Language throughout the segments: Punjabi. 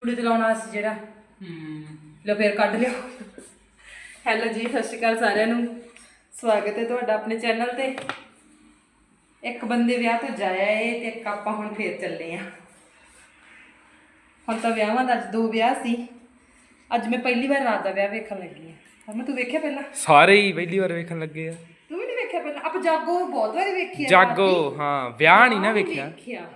ਕੁੜੀ ਤੇ ਲਾਉਣਾ ਸੀ ਜਿਹੜਾ। ਹੂੰ। ਲੋ ਫੇਰ ਕੱਢ ਲਿਓ। ਹੈਲੋ ਜੀ ਸਤਿ ਸ਼੍ਰੀ ਅਕਾਲ ਸਾਰਿਆਂ ਨੂੰ। ਸਵਾਗਤ ਹੈ ਤੁਹਾਡਾ ਆਪਣੇ ਚੈਨਲ ਤੇ। ਇੱਕ ਬੰਦੇ ਵਿਆਹ ਤੋਂ ਜਾਇਆ ਏ ਤੇ ਇੱਕ ਆਪਾਂ ਹੁਣ ਫੇਰ ਚੱਲੇ ਆ। ਹੁਣ ਤਾਂ ਵਿਆਹਾਂ ਦਾ ਅੱਜ ਦੋ ਵਿਆਹ ਸੀ। ਅੱਜ ਮੈਂ ਪਹਿਲੀ ਵਾਰ ਰਾਤ ਦਾ ਵਿਆਹ ਵੇਖਣ ਲੱਗੀ ਆ। ਹਰਮਨ ਤੂੰ ਵੇਖਿਆ ਪਹਿਲਾਂ? ਸਾਰੇ ਹੀ ਪਹਿਲੀ ਵਾਰ ਵੇਖਣ ਲੱਗੇ ਆ। ਤੂੰ ਵੀ ਨਹੀਂ ਵੇਖਿਆ ਪਹਿਲਾਂ? ਆਪਾਂ ਜਾਗੋ ਬਹੁਤ ਵਾਰੀ ਵੇਖੀ ਆ ਜਾਗੋ ਰਾਤ। ਹਾਂ ਵਿਆਹ ਨਹੀਂ ਨਾ ਵੇਖਿਆ। ਵੇਖਿਆ।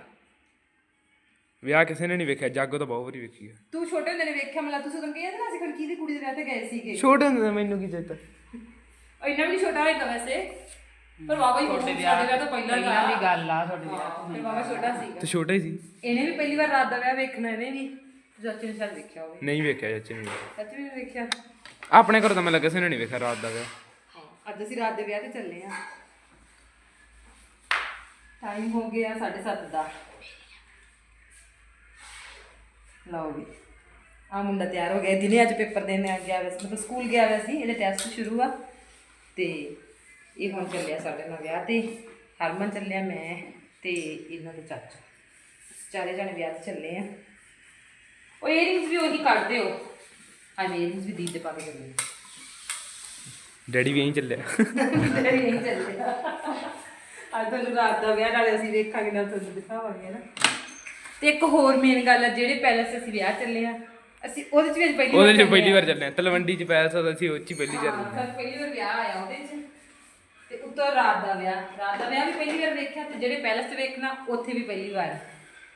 ਵਿਆਹ ਕਿਸੇ ਨੇ ਨਹੀਂ ਵੇਖਿਆ ਜਾਗੋ ਤਾਂ ਬਹੁਤ ਵਾਰੀ ਵੇਖੀ ਆ ਤੂੰ ਛੋਟੇ ਹੁੰਦੇ ਨੇ ਵੇਖਿਆ ਮਤਲਬ ਤੁਸੀਂ ਉਦੋਂ ਕਹਿੰਦੇ ਨਾ ਅਸੀਂ ਖੜਕੀ ਦੀ ਕੁੜੀ ਦੇ ਵਿਆਹ ਤੇ ਗਏ ਸੀਗੇ? ਛੋਟੇ ਹੁੰਦੇ ਤਾਂ ਮੈਨੂੰ ਕੀ ਚੇਤਾ? ਉਹ ਇੰਨਾ ਵੀ ਛੋਟਾ ਹੋਏਗਾ ਵੈਸੇ। ਪਰ ਵਾਵਾ ਹੀ ਛੋਟੇ ਵਿਆਹ ਸਾਡੇ ਵਿਆਹ ਤੋਂ ਪਹਿਲਾਂ ਪਹਿਲਾਂ ਦਾ ਦੀ ਗੱਲ ਆ ਤੁਹਾਡੇ ਵਿਆਹ ਤੋਂ ਫਿਰ ਵਾਵਾ ਛੋਟਾ ਸੀਗਾ। ਤੇ ਛੋਟਾ ਹੀ ਸੀ। ਇਹਨੇ ਵੀ ਪਹਿਲੀ ਵਾਰ ਰਾਤ ਦਾ ਵਿਆਹ ਵੇਖਣਾ ਇਹਨੇ ਵੀ। ਚਾਚੇ ਨੇ ਸ਼ਾਇਦ ਵੇਖਿਆ ਹੋਵੇ। ਨਹੀਂ ਵੇਖਿਆ ਚਾਚੇ ਨੇ। ਚਾਚੇ ਵੀ ਨੀ ਵੇਖਿਆ। ਆਪਣੇ ਘਰ ਤਾਂ ਮੈਂ ਲੱਗਾ ਕਿਸੇ ਨੇ ਨਹੀਂ ਵੇਖਿਆ ਰਾਤ ਦਾ ਵਿਆਹ। ਹਾਂ ਅੱਜ ਅਸੀਂ ਰਾਤ ਦੇ ਵਿਆਹ ਤੇ ਚੱਲੇ ਆ ਟਾਈਮ ਹੋ ਗਿਆ 7:30 ਦਾ। ਲਓ ਵੀ ਆ ਮੁੰਡਾ ਤਿਆਰ ਹੋ ਗਿਆ। ਦਿਨੇ ਅੱਜ ਪੇਪਰ ਦੇਣ ਆ ਗਿਆ ਵੈਸੇ ਮਤਲਬ ਸਕੂਲ ਗਿਆ ਹੋਇਆ ਸੀ। ਇਹਦੇ ਟੈਸਟ ਸ਼ੁਰੂ ਆ। ਤੇ ਇਹ ਹੁਣ ਚੱਲਿਆ ਸਾਡੇ ਨਾਲ ਵਿਆਹ ਤੇ। ਹਰਮਨ ਚੱਲਿਆ ਮੈਂ ਤੇ ਇਹਨਾਂ ਦੇ ਚਾਚਾ। ਚਾਰੇ ਜਣੇ ਵਿਆਹ ਤੇ ਚੱਲੇ ਆ। ਉਹ ਏਅਰਿੰਗਸ ਵੀ ਉਹੀ ਕੱਢ ਦਿਓ ਆ ਮੈਂ ਏਅਰਿੰਗਸ ਵੀ ਦੀਦ ਦੇ ਪਾ ਕੇ ਚੱਲੇ ਡੈਡੀ ਵੀ ਐਂ ਚੱਲਿਆ। ਤੇਰੀ ਨਹੀਂ ਚੱਲੇ ਅੱਜ ਤੁਹਾਨੂੰ ਰਾਤ ਦਾ ਵਿਆਹ ਨਾਲੇ ਅਸੀਂ ਵੇਖਾਂਗੇ ਨਾਲ ਤੁਹਾਨੂੰ ਦਿਖਾਵਾਂਗੇ ਨਾ। ਤੇ ਇੱਕ ਹੋਰ ਮੇਨ ਗੱਲ ਹੈ ਜਿਹੜੇ ਪੈਲਸ ਅਸੀਂ ਵਿਆਹ ਚੱਲੇ ਆ ਅਸੀਂ ਉਹਦੇ 'ਚ ਵੀ ਅੱਜ ਪਹਿਲੀ ਉਹਦੇ ਚੱਲੇ ਚ ਪਹਿਲੀ ਆ। ਵਾਰ ਚੱਲੇ ਆ। ਤਲਵੰਡੀ ਚ ਪੈਲਸ ਦਾ ਸੀ ਉਹ ਚ ਹੀ ਪਹਿਲੀ ਚੱਲੇ ਹਾਂ ਸਰ ਪਹਿਲੀ ਵਾਰ ਵਿਆਹ ਆਇਆ ਉਹਦੇ 'ਚ। ਤੇ ਉੱਤੋਂ ਰਾਤ ਦਾ ਵਿਆਹ ਰਾਤ ਦਾ ਵਿਆਹ ਵੀ ਪਹਿਲੀ ਵਾਰ ਵੇਖਿਆ ਤੇ ਜਿਹੜੇ ਪੈਲਸ 'ਚ ਵੇਖਣਾ ਉੱਥੇ ਵੀ ਪਹਿਲੀ ਵਾਰ।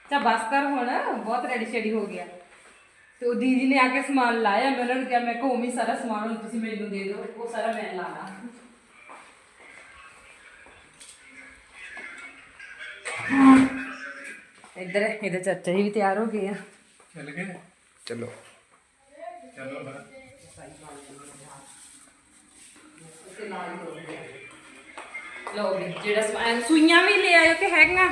ਚਾ ਬਸ ਕਰ ਹੁਣ ਬਹੁਤ ਰੈਡੀ ਸ਼ੈਡੀ ਹੋ ਗਿਆ। ਤੇ ਉਹ ਦੀਦੀ ਨੇ ਆ ਕੇ ਸਮਾਨ ਲਾਇਆ ਮੈਂ ਉਹਨਾਂ ਨੂੰ ਕਿਹਾ ਮੈਂ ਕਿਹਾ ਹੀ ਸਾਰਾ ਸਮਾਨ ਹੁਣ ਤੁਸੀਂ ਮੈਨੂੰ ਦੇ ਦਿਓ ਉਹ ਸਾਰਾ ਮੈਂ ਲਾਣਾ। ਇੱਧਰ ਇਹਦੇ ਚਾਚਾ ਜੀ ਵੀ ਤਿਆਰ ਹੋ ਗਏ ਆ। ਚਲੋ ਲੋ ਵੀ ਜਿਹੜਾ ਸਮਾਨ ਸੂਈਆਂ ਵੀ ਲੈ ਆਇਓ ਕਿ ਹੈਗਾ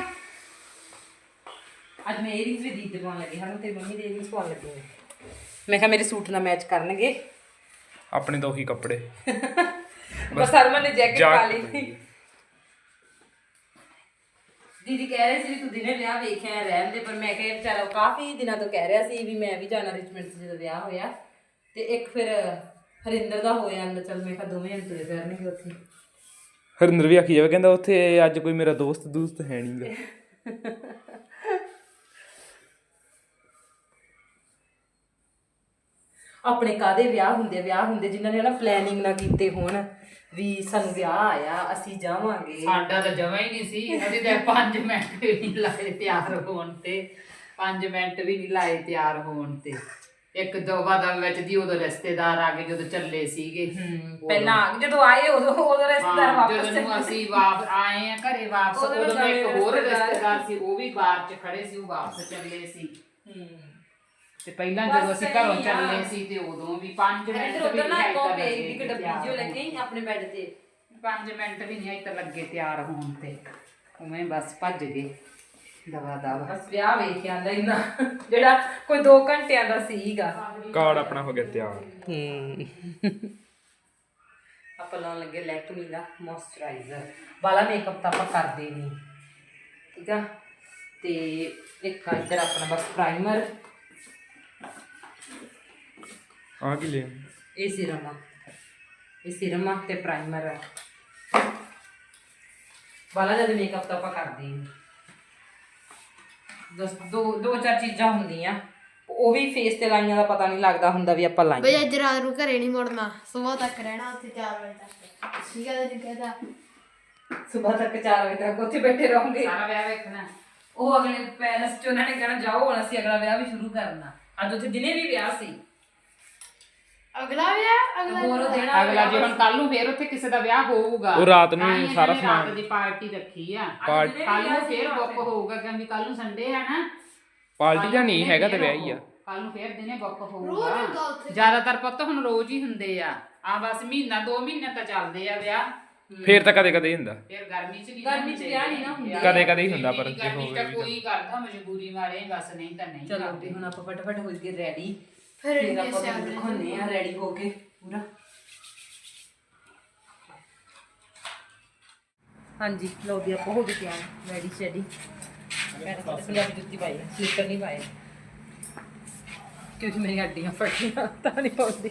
ਅੱਜ ਮੈਂ ਏਅਰਿੰਗਸ ਵੀ ਦੀਦ ਦੇ ਪਾਉਣ ਲੱਗੀ ਹਾਂ ਤੇ ਮੰਮੀ ਦੇ ਏਅਰਿੰਗਸ ਪਾਉਣ ਲੱਗੀ ਹਾਂ ਮੈਂ ਕਿਹਾ ਮੇਰੇ ਸੂਟ ਨਾਲ ਮੈਚ ਕਰਨਗੇ। ਆਪਣੇ ਤਾਂ ਉਹੀ ਕੱਪੜੇ। ਬਸ ਹਰਮਨ ਨੇ ਜੈਕਟ ਪਾ ਲਈ। ਦੀਦੀ ਕਹਿ ਰਹੇ ਸੀ ਵੀ ਤੂੰ ਦਿਨੇ ਵਿਆਹ ਵੇਖਿਆ ਰਹਿਣ ਦੇ ਪਰ ਮੈਂ ਕਿਹਾ ਵਿਚਾਰਾ ਉਹ ਕਾਫੀ ਦਿਨਾਂ ਤੋਂ ਕਹਿ ਰਿਹਾ ਸੀ ਵੀ ਮੈਂ ਵੀ ਜਾਣਾ ਰਿਚਮੰਡ ਜਦੋਂ ਵਿਆਹ ਹੋਇਆ। ਤੇ ਇੱਕ ਫਿਰ ਹਰਿੰਦਰ ਦਾ ਹੋਇਆ ਨਾ ਚਲ ਮੈਂ ਕਿਹਾ ਦੋਵੇਂ ਜਣ ਤੁਰੇ ਫਿਰਨਗੇ ਉੱਥੇ। ਹਰਿੰਦਰ ਵੀ ਆਖੀ ਜਾਵੇ ਕਹਿੰਦਾ ਉੱਥੇ ਅੱਜ ਕੋਈ ਮੇਰਾ ਦੋਸਤ ਦੋਸਤ ਹੈ ਨਹੀਂਗਾ ਆਪਣੇ ਕਾਦੇ ਵਿਆਹ ਹੁੰਦੇ ਵਿਆਹ ਹੁੰਦੇ ਜਿਨ੍ਹਾਂ ਨੇ ਨਾ ਪਲੈਨਿੰਗ ਨਾ ਕੀਤੇ ਹੋਣ। ਵੀ ਸਾਨੂੰ ਵਿਆਹ ਆਇਆ ਅਸੀਂ ਜਾਵਾਂਗੇ। ਸਾਡਾ ਤਾਂ ਜਮਾ ਹੀ ਨਹੀਂ ਸੀ। ਅਸੀਂ ਤਾਂ 5 ਮਿੰਟ ਵੀ ਨਹੀਂ ਲਾਏ ਤਿਆਰ ਹੋਣ ਤੇ। 5 ਮਿੰਟ ਵੀ ਨਹੀਂ ਲਾਏ ਤਿਆਰ ਹੋਣ ਤੇ। ਇੱਕ ਦੋ ਵਾਦਾ ਵਿੱਚ ਦੀ ਉਦੋਂ ਰਿਸ਼ਤੇਦਾਰ ਆ ਗਏ ਜਦੋਂ ਚੱਲੇ ਸੀਗੇ। ਪਹਿਲਾਂ ਆ ਗਏ, ਜਦੋਂ ਆਏ ਉਦੋਂ ਉਦੋਂ ਰਿਸ਼ਤੇਦਾਰ ਹਾਂ, ਵਾਪਸ ਜਦੋਂ ਨੂੰ ਅਸੀਂ ਵਾਪ ਆਏ ਆ ਘਰੇ ਵਾਪਸ ਉਦੋਂ ਇੱਕ ਹੋਰ ਰਿਸ਼ਤੇਦਾਰ। ਰਿਸ਼ਤੇਦਾਰ ਸੀ ਉਹ ਵੀ ਬਾਹਰ 'ਚ ਖੜੇ ਸੀ ਉਹ ਵਾਪਸ ਚੱਲੇ ਸੀ। ਹੂੰ। ਤੇ ਪਹਿਲਾਂ ਜਦੋਂ ਅਸੀਂ ਘਰੋਂ। ਚੱਲੇ ਸੀ ਤੇ ਉਦੋਂ ਵੀ 5 ਮਿੰਟ ਵੀ ਉਧਰ ਨਾ ਨਹੀਂ ਕੋ ਪੇ ਇੱਕ ਡੱਬੀ ਜਿਹੀ ਲੈ ਕੇ ਆਈ ਆਪਣੇ ਬੈੱਡ ਤੇ। 5 ਮਿੰਟ ਵੀ ਨਹੀਂ ਤਾਂ ਲੱਗੇ ਤਿਆਰ ਹੋਣ ਤੇ। ਉਵੇਂ ਬਸ ਭੱਜ ਗਏ। ਦਵਾ ਦਵਾ। ਬਸ ਵਿਆਹ ਵੇਖ ਆਂਦਾ ਇੰਨਾ। ਜਿਹੜਾ ਕੋਈ 2 ਘੰਟਿਆਂ ਦਾ ਸੀਗਾ। ਕਾਰਡ ਆਪਣਾ ਹੋ ਗਿਆ ਤਿਆਰ। ਹੂੰ। ਆਪਾਂ ਲਾਉਣ ਲੱਗੇ ਲੈਕਮੀ ਦਾ ਮੋਇਸਚਰਾਈਜ਼ਰ ਵਾਲਾ ਮੇਕਅਪ ਤਾਂ ਆਪਾਂ ਕਰਦੇ ਨਹੀਂ ਠੀਕ ਆ? ਤੇ ਇੱਕ ਇੱਧਰ ਆਪਣਾ ਬਸ ਪ੍ਰਾਈਮਰ ਆ ਕੀ ਇਹ ਸੀਰਮ ਆ ਇਹ ਸੀਰਮ ਆ ਤੇ ਪ੍ਰਾਈਮਰ ਆ ਵਾਲਾ ਜਦ ਮੇਕਅਪ ਤਾਂ ਆਪਾਂ ਕਰਦੇ ਦਸ ਦੋ ਦੋ ਚਾਰ ਚੀਜ਼ਾਂ ਹੁੰਦੀਆਂ ਉਹ ਵੀ ਫੇਸ ਤੇ ਲਾਈਆਂ ਦਾ ਪਤਾ ਨਹੀਂ ਲੱਗਦਾ ਹੁੰਦਾ ਵੀ ਆਪਾਂ ਲਾਈਆਂ ਬਈ ਅੱਜ ਰਾਤ ਨੂੰ ਘਰੇ ਨਹੀਂ ਮੁੜਨਾ ਸਵੇਰ ਤੱਕ ਰਹਿਣਾ ਉੱਥੇ 4 ਵਜੇ ਤੱਕ ਠੀਕ ਹੈ ਜੀ ਕਹਿੰਦਾ ਸਵੇਰ ਤੱਕ 4 ਵਜੇ ਤੱਕ ਉੱਥੇ ਬੈਠੇ ਰਹੋਗੇ ਸਾਰਾ ਵਿਆਹ ਵੇਖਣਾ ਉਹ ਅਗਲੇ ਪੈਲਸ ਚ ਉਹਨਾਂ ਨੇ ਕਹਿਣਾ ਜਾਓ ਹੁਣ ਅਸੀਂ ਅਗਲਾ ਵਿਆਹ ਵੀ ਸ਼ੁਰੂ ਕਰਨਾ ਅੱਜ ਉੱਥੇ ਦਿਨੇ ਵੀ ਵਿਆਹ ਸੀ ਅਗਲਾ ਵਿਆਹ ਅਗਲਾ ਹੋਰ ਦੇਣਾ ਅਗਲਾ ਜੇ ਹੁਣ ਕੱਲ ਨੂੰ ਫੇਰ ਉੱਥੇ ਕਿਸੇ ਦਾ ਵਿਆਹ ਹੋਊਗਾ ਉਹ ਰਾਤ ਨੂੰ ਤਾਂ ਹੀ ਸਾਰਾ ਇਹਨਾਂ ਨੇ ਰਾਤ ਸਮਾਨ- ਦੀ ਪਾਰਟੀ ਰੱਖੀ ਆ। ਪਾਰਟੀ ਕੱਲ ਨੂੰ ਫੇਰ ਬੁੱਕ ਹੋਊਗਾ ਕਿਉਂਕਿ ਕੱਲ ਨੂੰ ਸੰਡੇ ਆ ਨਾ। ਪਾਰਟੀ ਜਾਂ ਨਹੀਂ ਹੈਗਾ ਤੇ ਵਿਆਹ ਹੀ ਆ। ਕੱਲ ਨੂੰ ਫੇਰ ਦਿਨੇ ਬੁੱਕ ਰੋਜ਼ ਹੋਊਗਾ ਉੱਥੇ ਜ਼ਿਆਦਾਤਰ ਪੁੱਤ ਹੁਣ ਰੋਜ਼ ਹੀ ਹੁੰਦੇ ਆ। ਆ ਬਸ ਮਹੀਨਾ ਦੋ ਮਹੀਨੇ ਤਾਂ ਚੱਲਦੇ ਆ ਵਿਆਹ। ਫੇਰ ਤਾਂ ਕਦੇ ਕਦੇ ਹੁੰਦਾ। ਫਿਰ ਗਰਮੀ ਚ ਨਹੀਂ ਗਰਮੀ ਚ ਵਿਆਹ ਨਹੀਂ ਨਾ ਹੁੰਦੇ। ਕਦੇ-ਕਦੇ ਹੀ ਹੁੰਦਾ, ਪਰ ਜੇ ਹੋਵੇ ਤਾਂ। ਵੀ ਕੋਈ ਕਰਦਾ ਮਜਬੂਰੀ ਮਾਰੇ ਬਸ ਨਹੀਂ ਤਾਂ ਨਹੀਂ ਚਲੋ ਕਰਦੇ। ਤੇ ਹੁਣ ਆਪਾਂ ਫਟਾਫਟ ਹੋ ਗਏ ਰੈਡੀ ਫਿਰ ਫਿਰ ਇੰਨੇ ਆਪਾਂ ਸਿਆਣੇ ਤੁਹਾਨੂੰ ਦਿਖਾਉਂਦੇ ਆ ਰੈਡੀ ਹੋ ਕੇ ਪੂਰਾ ਹਾਂਜੀ ਲੋ ਵੀ ਆਪਾਂ ਹੋ ਗਏ ਤਿਆਰ ਰੈਡੀ ਸ਼ੈਡੀ ਮੈਂ ਤਾਂ ਪੰਜਾਬੀ ਜੁੱਤੀ ਪਾਈ ਹੈ ਸਲੀਪਰ ਨਹੀਂ ਪਾਏ ਕਿਉਂਕਿ ਮੇਰੀ ਹੱਡੀਆਂ ਫਟੀਆਂ ਤਾਂ ਨਹੀਂ ਪਾਉਂਦੀ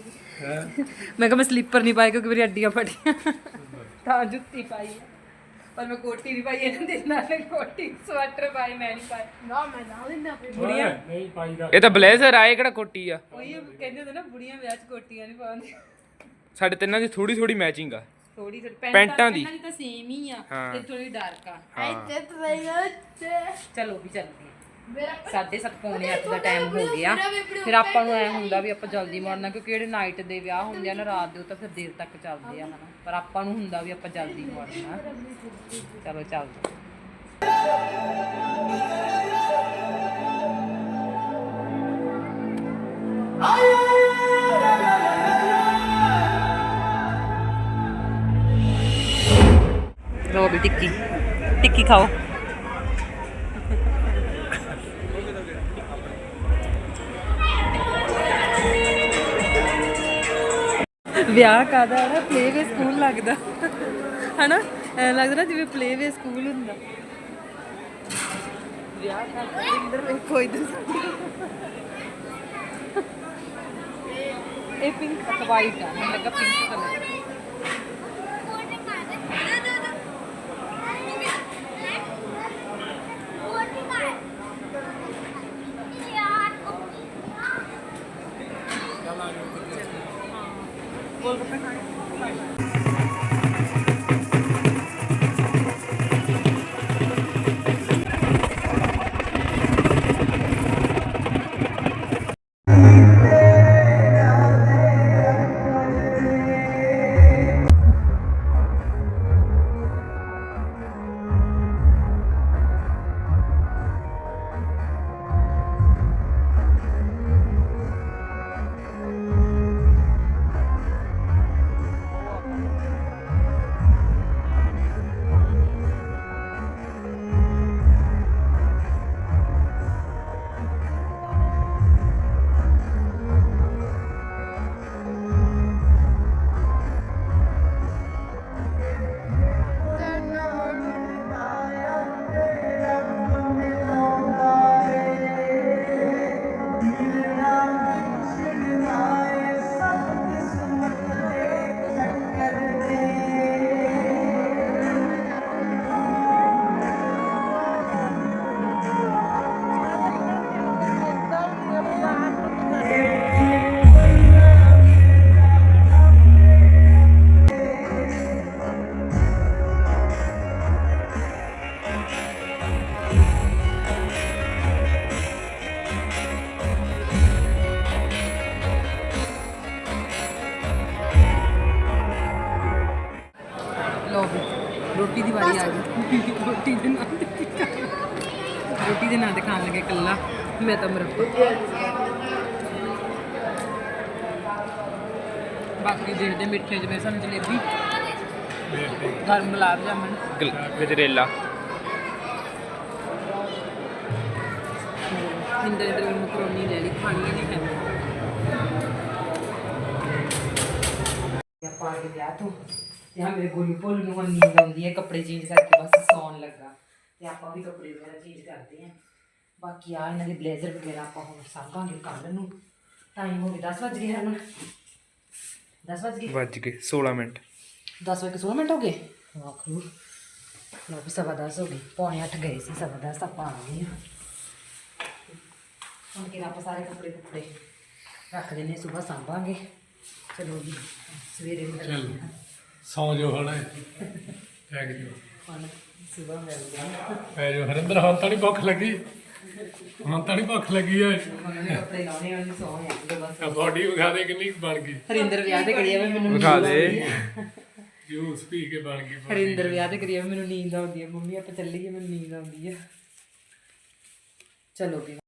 ਮੈਂ ਕਿਹਾ ਮੈਂ ਸਲੀਪਰ ਨਹੀਂ ਪਾਏ ਕਿਉਂਕਿ ਮੇਰੀ ਹੱਡੀਆਂ ਫਟੀਆਂ ਤਾਂ ਜੁੱਤੀ ਪਾਈ ਹੈ। ਪਰ ਮੈਂ ਕੋਟੀ ਨਹੀਂ ਪਾਈ ਇਹਨਾਂ ਦੇ ਨਾਲ ਕੋਟੀ ਸਵੈਟਰ ਪਾਈ ਮੈਂ ਨਹੀਂ ਪਾਈ ਨਾ ਮੈਂ ਨਾ ਦਿੰਦਾ ਫਿਰ। ਬੁੜੀਆਂ ਇਹ ਤਾਂ ਬਲੇਜ਼ਰ ਆ ਇਹ ਕਿਹੜਾ ਕੋਟੀ ਆ? ਉਹੀ ਕਹਿੰਦੇ ਹੁੰਦੇ ਨਾ ਬੁੜੀਆਂ ਵਿਆਹ 'ਚ ਕੋਟੀਆਂ ਨਹੀਂ ਪਾਉਂਦੀਆਂ ਸਾਡੇ ਤਿੰਨਾਂ ਦੀ ਥੋੜੀ ਥੋੜੀ ਮੈਚਿੰਗ ਆ। ਥੋੜੀ ਥੋੜੀ ਪੈਂਟਾਂ ਦੀ। ਪੈਂਟਾਂ ਦੀ ਤਾਂ ਸੇਮ ਹੀ ਆ। ਤੇ ਥੋੜੀ ਡਾਰਕ ਆ। ਤੇ ਤੇ ਚਲੋ ਵੀ ਚੱਲਦੀ ਮੇਰਾ ਸਾਢੇ ਸੱਤ ਪੌਣੇ ਅੱਠ ਦਾ ਟਾਈਮ ਹੋ ਗਿਆ। ਫਿਰ ਆਪਾਂ ਨੂੰ ਐ ਹੁੰਦਾ ਵੀ ਆਪਾਂ ਜਲਦੀ ਮੁੜਨਾ ਕਿਉਂਕਿ ਜਿਹੜੇ ਨਾਈਟ ਦੇ ਵਿਆਹ ਹੁੰਦੇ ਆ ਨਾ ਰਾਤ ਦੇ ਉਹ ਤਾਂ ਫਿਰ ਦੇਰ ਤੱਕ ਚੱਲਦੇ ਆ ਹਨਾ। ਪਰ ਆਪਾਂ ਨੂੰ ਹੁੰਦਾ ਵੀ ਆਪਾਂ ਜਲਦੀ ਮੁੜਨਾ। ਚਲੋ ਚੱਲਦੇ ਲੋ ਵੀ ਟਿੱਕੀ। ਟਿੱਕੀ ਖਾਓ। ਵਿਆਹ ਕਾਦਾ ਹੈ ਨਾ? ਪਲੇਵੇ ਸਕੂਲ ਲੱਗਦਾ। ਹਨਾ? ਐ ਲੱਗਦਾ ਨਾ ਜਿਵੇਂ ਪਲੇਵੇ ਸਕੂਲ ਹੁੰਦਾ। ਵਿਆਹ ਕਾਦਾ ਇੰਦਰ ਵੇਖੋ ਇਧਰ ਇਹ ਪਿੰਕ ਵਾਈਟ ਆ। ਮੈਨੂੰ ਲੱਗਾ ਪਿੰਕ ਕਲਰ ਖਾਣ ਲੱਗੇ ਕੱਲਾ ਮੈਂ ਤਾਂ ਮਰੱਬਾ ਬਾਕੀ ਦੇਖਦੇ ਮਿੱਠੇ ਜਿਵੇਂ ਸਾਨੂੰ ਜਲੇਬੀ। ਗਰਮ ਗੁਲਾਬ ਜਾਮਨ ਗਜਰੇਲਾ। ਹਿੰਦਰ ਇਧਰ ਮਕਰੋਨੀ ਲੈ ਲਈ ਖਾਣੀ ਨਹੀਂ ਹੈ ਆਪਾਂ ਆ ਕੇ ਵਿਆਹ ਤੋਂ। ਤੇ ਆ ਮੇਰੇ ਗੋਲੀ ਭੋਲ ਨੂੰ ਹੁਣ ਨੀਂਦ ਆਉਂਦੀ ਹੈ ਕੱਪੜੇ ਚੇਂਜ ਕਰਕੇ ਬਸ ਸੌਣ ਲੱਗਾ। ਤੇ ਆਪਾਂ ਵੀ ਕੱਪੜੇ ਵਗੈਰਾ ਚੇਂਜ ਕਰਦੇ ਆਂ ਬਾਕੀ ਆ ਇਹਨਾਂ ਦੇ ਬਲੇਜ਼ਰ ਵਗੈਰਾ ਆਪਾਂ ਹੁਣ ਸਾਂਭਾਂਗੇ ਕੱਲ ਨੂੰ। ਟਾਈਮ ਹੋ ਗਿਆ 10 ਵਜ ਗਏ ਹਰਮਨ। 10 ਵਜ ਗਏ? ਵੱਜ ਗਏ 16 ਮਿੰਟ। 10 ਵਜੇ 16 ਮਿੰਟ ਹੋ ਗਏ? ਵਾਖਰੂ ਲੋ ਵੀ ਸਵਾ 10 ਹੋ ਗਏ। ਪੌਣੇ 8 ਗਏ ਸੀ ਸਵਾ 10 ਆਪਾਂ ਆ ਗਏ ਹਾਂ। ਹੁਣ ਕਿ ਆਪਾਂ ਸਾਰੇ ਕੱਪੜੇ ਕੁੱਪੜੇ ਰੱਖ ਦਿੰਨੇ ਸਵੇਰ ਸਾਂਭਾਂਗੇ। ਚਲੋ ਜੀ ਸਵੇਰੇ ਵੀ ਚੱਲ ਸੌ ਜੋ ਹਣਾ। ਟੈਗ ਜੋ ਹੁਣ ਸਵੇਰ ਮਿਲ ਗਿਆ ਪੈ ਜੋ ਹਰਿੰਦਰ ਹੁਣ ਤਾਂ ਨਹੀਂ ਭੁੱਖ ਲੱਗੀ। ਹੁਣ ਤਾਂ ਨਹੀਂ ਭੁੱਖ ਲੱਗੀ ਐ ਕੱਪੜੇ ਲਾਉਣੇ ਉਹਨਾਂ ਸੌ ਜਾਂਦੇ ਬਸ ਬੋਡੀ ਵਿਖਾ ਦੇ ਕਿੰਨੀ ਕੁ ਬਣ ਗਈ। ਹਰਿੰਦਰ ਵਿਆਹ ਤੇ ਕਰੀਏ ਵੇ ਮੈਨੂੰ ਵਿਖਾ ਨੀਂਦ ਦੇ। ਜੂਸ ਪੀ ਕੇ ਬਣ ਗਈ। ਹਰਿੰਦਰ ਵਿਆਹ ਤੇ ਕਰੀਏ ਵੇ ਮੈਨੂੰ ਨੀਂਦ ਆਉਂਦੀ ਹੈ ਮੰਮੀ ਆਪਾਂ ਚੱਲੀਏ ਮੈਨੂੰ ਨੀਂਦ ਆਉਂਦੀ ਹੈ ਚਲੋ ਵੀ।